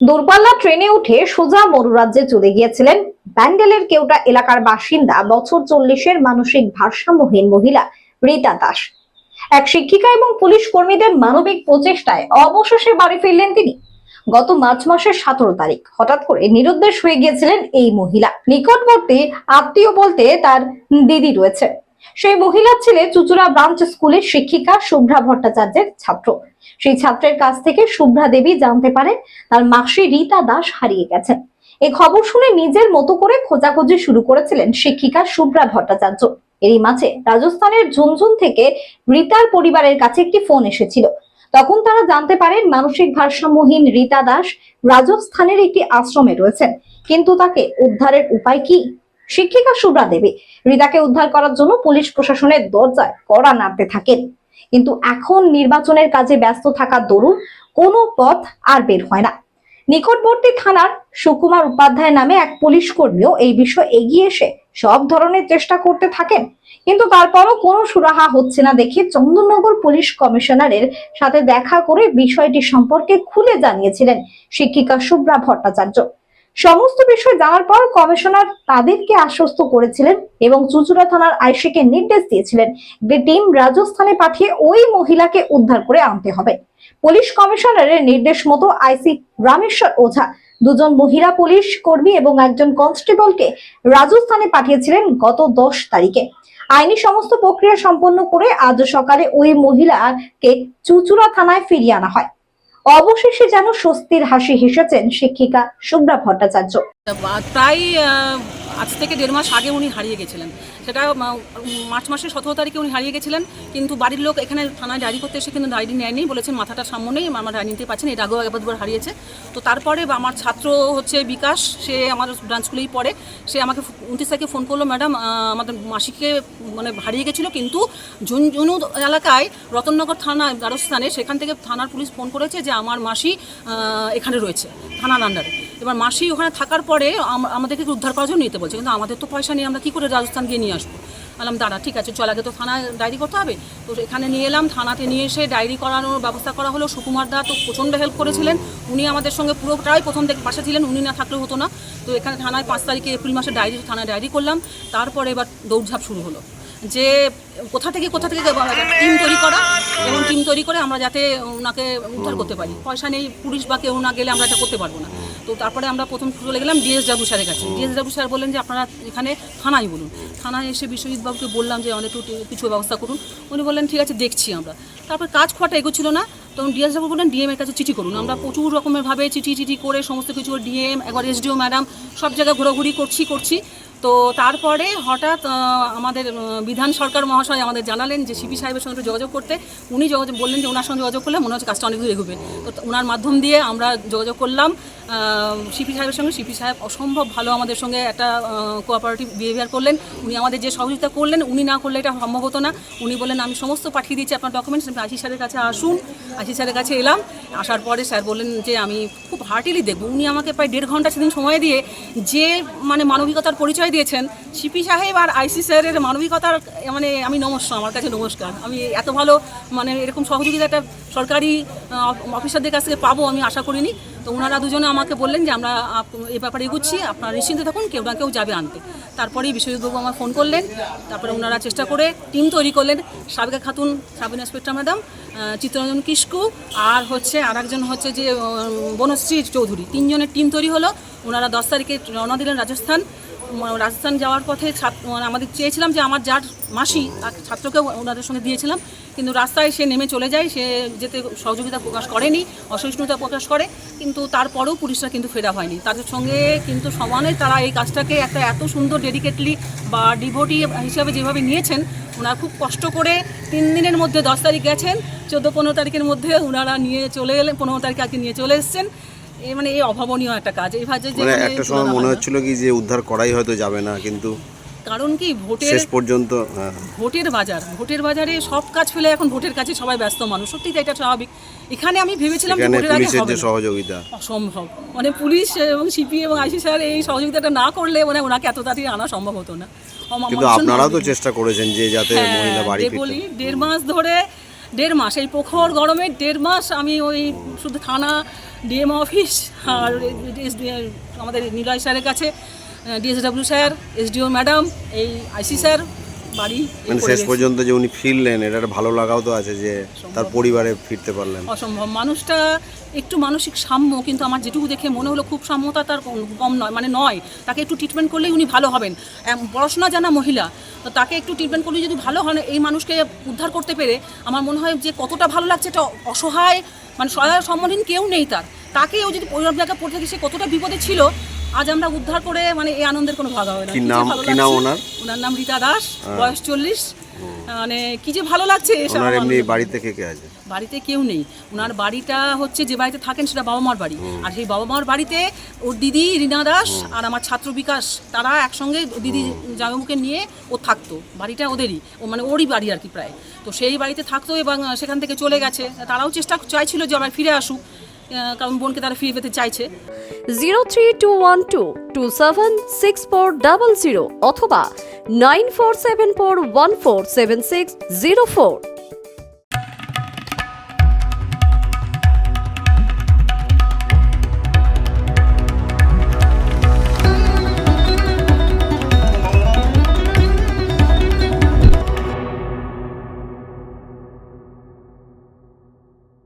দূরপাল্লা ট্রেনে উঠে সোজা মরুরাজ্যে চলে গিয়েছিলেন ব্যান্ডেলের কেউটা এলাকার বাসিন্দা, বছর চল্লিশের মানসিক ভারসাম্যহীন মহিলা, রীতা দাস। এক শিক্ষিকা এবং পুলিশ কর্মীদের মানবিক প্রচেষ্টায় অবশেষে বাড়ি ফিরলেন তিনি। গত মার্চ মাসের সতেরো তারিখ হঠাৎ করে নিরুদ্দেশ হয়ে গিয়েছিলেন এই মহিলা। নিকটবর্তী আত্মীয় বলতে তার দিদি রয়েছে। সেই মহিলার ছেলে চুচুড়া ব্রাঞ্চ স্কুলের শিক্ষিকা শুভ্রা ভট্টাচার্যের ছাত্র। সেই ছাত্রের কাছ থেকে শুভ্রা দেবী জানতে পারেন তার মাসি রীতা দাস হারিয়ে গেছেন। এই খবর শুনে নিজের মতো করে খোঁজাখুঁজি শুরু করেছিলেন শিক্ষিকা শুভ্রা ভট্টাচার্য। এরই মাঝে রাজস্থানের ঝুনঝুন থেকে রীতার পরিবারের কাছে একটি ফোন এসেছিল। তখন তারা জানতে পারেন মানসিক ভারসাম্যহীন রীতা দাস রাজস্থানের একটি আশ্রমে রয়েছেন। কিন্তু তাকে উদ্ধারের উপায় কি? শিক্ষিকা শুভ্রা দেবী রীতাকে উদ্ধার করার জন্য পুলিশ প্রশাসনের দরজায় কড়া নাড়তে থাকেন। কিন্তু এখন নির্বাচনের কাজে ব্যস্ত থাকার দরুন কোনো পথ আর বের হয় না। নিকটবর্তী থানার সুকুমার উপাধ্যায় নামে এক পুলিশ কর্মীও এই বিষয় এগিয়ে এসে সব ধরনের চেষ্টা করতে থাকেন। কিন্তু তারপরও কোনো সুরাহা হচ্ছে না দেখে চন্দননগর পুলিশ কমিশনারের সাথে দেখা করে বিষয়টি সম্পর্কে খুলে জানিয়েছিলেন শিক্ষিকা শুভ্রা ভট্টাচার্য। সমস্ত বিষয় জানার পর কমিশনার তাদেরকে আশ্বস্ত করেছিলেন এবং চুচুড়া থানার আইসিকে নির্দেশ দিয়েছিলেন যে টিম রাজস্থানে পাঠিয়ে ওই মহিলাকে উদ্ধার করে আনতে হবে। পুলিশ কমিশনারের নির্দেশ মতো আইসি রামেশ্বর ওঝা, দুজন মহিলা পুলিশ কর্মী এবং একজন কনস্টেবলকে রাজস্থানে পাঠিয়েছিলেন গত দশ তারিখে। আইনি সমস্ত প্রক্রিয়া সম্পন্ন করে আজ সকালে ওই মহিলাকে চুচুড়া থানায় ফিরিয়ে আনা হয়। অবশেষে যেন স্বস্তির হাসি হেসেছেন শিক্ষিকা শুভ্রা ভট্টাচার্য। তাই আজ থেকে দেড় মাস আগে উনি হারিয়ে গেছিলেন। সেটা মার্চ মাসের সতেরো তারিখে উনি হারিয়ে গেছিলেন, কিন্তু বাড়ির লোক এখানে থানায় ডায়েরি করতে এসে কিন্তু ডায়েরি নেয়নি, বলেছেন মাথাটা সামনে নেই, আমার ডায়েরি নিতে পারছেন এর আগেও একবার দুবার হারিয়েছে। তো তারপরে আমার ছাত্র হচ্ছে বিকাশ, সে আমার ব্রাঞ্চ স্কুলেই পড়ে, সে আমাকে উনত্রিশ তারিখে ফোন করল ম্যাডাম আমাদের মাসিকে মানে হারিয়ে গেছিল, কিন্তু ঝুনঝুনু এলাকায় রতননগর থানা রাজস্থানে সেখান থেকে থানার পুলিশ ফোন করেছে যে, আমার মাসি এখানে রয়েছে, থানার আন্ডারে এবার মাসি ওখানে থাকার পরে আম- আমাদেরকে উদ্ধার করার জন্য নিতে বলছে। কিন্তু আমাদের তো পয়সা নেই, আমরা কী করে রাজস্থান গিয়ে নিয়ে আসব? বললাম, দাঁড়া, ঠিক আছে, চল, আগে তো থানায় ডায়েরি করতে হবে। তো এখানে নিয়ে এলাম, থানাতে নিয়ে এসে ডায়েরি করানোর ব্যবস্থা করা হলো। সুকুমার দা তো প্রচণ্ড হেল্প করেছিলেন। উনি আমাদের সঙ্গে পুরোটাই প্রথম থেকে পাশে ছিলেন, উনি না থাকলেও হতো না। তো এখানে থানায় পাঁচ তারিখে এপ্রিল মাসে ডায়েরি থানায় ডায়েরি করলাম। তারপরে এবার দৌড়ঝাঁপ শুরু হলো। যে কোথা থেকে কোথা থেকে টিম তৈরি করা এবং টিম তৈরি করে আমরা যাতে ওনাকে উদ্ধার করতে পারি। পয়সা নেই পুলিশ বা কেউ না গেলে আমরা এটা করতে পারব না। তো তারপরে আমরা প্রথম চলে গেলাম ডিএস ডাবু স্যারের কাছে। ডিএস ডাবু স্যার বললেন যে আপনারা এখানে থানায় বলুন। থানায় এসে বিশ্বজিৎ বাবুকে বললাম যে আমাদের একটু কিছু ব্যবস্থা করুন। উনি বললেন ঠিক আছে দেখছি আমরা। তারপর কাজ খোয়াটা এগোচ্ছিল না। তখন ডিএস বাবু বললেন ডিএম এর কাছে চিঠি করুন। আমরা প্রচুর রকমের ভাবে চিঠি চিঠি করে সমস্ত কিছু ডিএম একবার এসডিও ম্যাডাম সব জায়গায় ঘোরাঘুরি করছি করছি। তো তারপরে হঠাৎ আমাদের বিধান সরকার মহাশয় আমাদের জানালেন যে সিপি সাহেবের সঙ্গে যোগাযোগ করতে। উনি যোগাযোগ, বললেন যে ওনার সঙ্গে যোগাযোগ করলে মনে হচ্ছে কাজটা অনেক দূর এগোবে। তো ওনার মাধ্যম দিয়ে আমরা যোগাযোগ করলাম। সিপি সাহেবের সঙ্গে। সিপি সাহেব অসম্ভব ভালো আমাদের সঙ্গে একটা কোঅপারেটিভ বিহেভিয়ার করলেন। উনি আমাদের যে সহযোগিতা করলেন, উনি না করলে এটা সম্ভব হতো না। উনি বললেন, আমি সমস্ত পাঠিয়ে দিচ্ছি আপনার ডকুমেন্টস আপনি আশিস স্যারের কাছে আসুন। আশিস স্যারের কাছে এলাম। আসার পরে স্যার বললেন যে, আমি খুব হার্টিলি দেখব। উনি আমাকে প্রায় দেড় ঘণ্টা সেদিন সময় দিয়ে যে মানে মানবিকতার পরিচয় দিয়েছেন সিপি সাহেব আর আইসি স্যারের মানবিকতার মানে আমি নমস্কার আমার কাছে নমস্কার। আমি এত ভালো মানে এরকম সহযোগিতা একটা সরকারি অফিসারদের কাছ থেকে পাবো, আমি আশা করিনি। তো ওনারা দুজনে আমাকে বললেন যে আমরা এই ব্যাপারে এগুচ্ছি, আপনারা নিশ্চিন্তে থাকুন, কেউ না কেউ যাবে আনতে। তারপরেই বিশ্বজিৎবাবু আমার ফোন করলেন, তারপরে ওনারা চেষ্টা করে টিম তৈরি করলেন। Sabeka Khatun sub inspector madam Chittaranjan Kisku আর হচ্ছে আর একজন হচ্ছে যে বনশ্রী চৌধুরী। তিনজনের টিম তৈরি হলো। ওনারা দশ তারিখে রওনা দিলেন রাজস্থান। রাজস্থান যাওয়ার পথে মানে আমাদের চেয়েছিলাম যে আমার যার মাসি, তার ছাত্রকে ওনাদের সঙ্গে দিয়েছিলাম। কিন্তু রাস্তায় সে নেমে চলে যায়, সে যেতে সহযোগিতা প্রকাশ করেনি, অসহিষ্ণুতা প্রকাশ করে, কিন্তু তারপরেও পুলিশরা কিন্তু ফেরা হয়নি। তাদের সঙ্গে কিন্তু সমানে তারা এই কাজটাকে একটা এত সুন্দর ডেডিকেটলি বা ডিভোটি হিসাবে যেভাবে নিয়েছেন, ওনারা খুব কষ্ট করে তিন দিনের মধ্যে দশ তারিখ গেছেন, চোদ্দ, পনেরো তারিখের মধ্যে ওনারা নিয়ে চলে গেলেন পনেরো তারিখে আজকে নিয়ে চলে এসেছেন। এই মানে এই অভাবনীয় একটা কাজ। এইভাবে যে মানে মানে একটা সময় মনে হয় হচ্ছিল কি যে উদ্ধার করাই হয়তো যাবে না কিন্তু কারণ কি ভোটের শেষ পর্যন্ত হ্যাঁ, ভোটের বাজার ভোটের বাজারে সব কাজ ফেলে এখন ভোটের কাছে সবাই ব্যস্ত মানুষ। সত্যি তো এটা স্বাভাবিক। এখানে আমি ভেবেছিলাম যে ভোটের আগে হবে সহযোগিতা। অসম্ভব। মানে পুলিশ এবং সিপি এবং আইসি স্যার এই সহযোগিতাটা না করলে মানে ওনাকে এত তাড়াতাড়ি আনা সম্ভব হতো না। কিন্তু আপনারাও তো চেষ্টা করেছেন যে যাতে হ্যাঁ, মহিলা বাড়ি যে ফিরতে। বলি দেড় মাস ধরে দেড় মাস, এই প্রখর গরমে দেড় মাস আমি ওই শুধু থানা ডিএম অফিস আর আমাদের নিলয় স্যারের কাছে ডিএসডব্লিউ স্যার এসডিও ম্যাডাম এই আইসি স্যার বাড়ি মানে শেষ পর্যন্ত যে উনি ফিরলেন এটা একটা ভালো লাগাও তো আছে যে তার পরিবারে ফিরতে পারলেন। অসম্ভব। মানুষটা একটু মানসিক সাম্য কিন্তু আমার যেটুকু দেখে মনে হলো খুব সাম্যতা তার কম- নয় মানে নয়। তাকে একটু ট্রিটমেন্ট করলেই উনি ভালো হবেন। পড়াশোনা জানা মহিলা তো তাকে একটু ট্রিটমেন্ট করলে যদি ভালো হন এই মানুষকে উদ্ধার করতে পেরে আমার মনে হয় যে কতটা ভালো লাগছে এটা অসহায় মানে সহায় সম্মানহীন কেউ নেই তার। তাকেও যদি ওই জায়গায় পড়ে থাকে সে কতটা বিপদে ছিল আজ আমরা উদ্ধার করে মানে এই আনন্দের কোনো ভাগ হবে না। কি নাম- কি নাম ওনার? ওনার নাম রীতা দাস বয়স চল্লিশ। মানে কি যে ভালো লাগছে এসব ওনার এমনি বাড়িতে কে কে আছে? বাড়িতে কেউ নেই। ওনার বাড়িটা হচ্ছে যে বাড়িতে থাকেন সেটা বাবা মার বাড়ি আর সেই বাবা মার বাড়িতে ওর দিদি রীনা দাস আর আমার ছাত্র বিকাশ তারা একসঙ্গে দিদি জামাইবুকে নিয়ে ও থাকতো। বাড়িটা ওদেরই। ও মানে ওরই বাড়ি আর কি প্রায়। তো সেই বাড়িতে থাকতো এবং সেখান থেকে চলে গেছে। তারাও চেষ্টা চাইছিল যে আবার ফিরে আসুক। কারণ বোনকে তারা ফিরে পেতে চাইছে। Zero three two one two two seven six four double zero অথবা nine four seven four one four seven six zero four